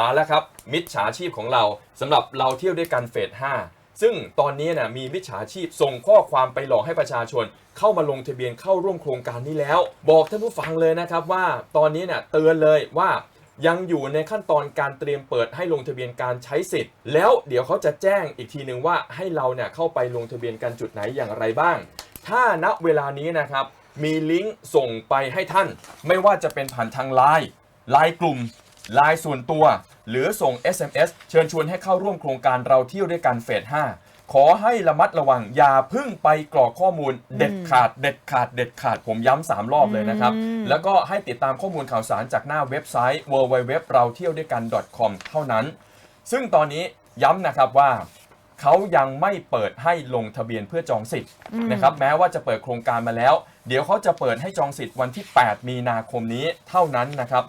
มาแล้วครับ มิจฉาชีพของเราสำหรับเราเที่ยวด้วยกันเฟส5ซึ่งตอนนี้นะมีมิจฉาชีพส่งข้อความไปหลอกให้ประชาชน เข้ามาลงทะเบียนเข้าร่วมโครงการนี้แล้ว บอกท่านผู้ฟังเลยนะครับว่าตอนนี้เนี่ยเตือนเลยว่ายังอยู่ในขั้นตอนการเตรียมเปิดให้ลงทะเบียนการใช้สิทธิ์ แล้วเดี๋ยวเขาจะแจ้งอีกทีหนึ่งว่าให้เราเนี่ยเข้าไปลงทะเบียนกันจุดไหนอย่างไรบ้าง ถ้าณเวลานี้นะครับ มีลิงก์ส่งไปให้ท่าน ไม่ว่าจะเป็นผ่านทางไลน์ไลน์กลุ่มไลน์ส่วนตัว หรือส่ง SMS เชิญชวนให้เข้าร่วมโครงการเราเที่ยวด้วยกันเฟส5ขอให้ระมัดระวังอย่าเพึ่งไปกรอกข้อมูลเด็ดขาดเด็ดขาดเด็ดขาดผมย้ำสามรอบเลยนะครับอืมแล้วก็ให้ติดตามข้อมูลข่าวสารจากหน้าเว็บไซต์ www เราเที่ยวด้วยกัน .com เท่านั้น ซึ่งตอนนี้ย้ำนะครับว่าเขายังไม่เปิดให้ลงทะเบียนเพื่อจองสิทธิ์อืมนะครับแม้ว่าจะเปิดโครงการมาแล้ว เดี๋ยวเขาจะเปิดให้จองสิทธิ์วันที่ 8 มีนาคมนี้เท่านั้นนะครับ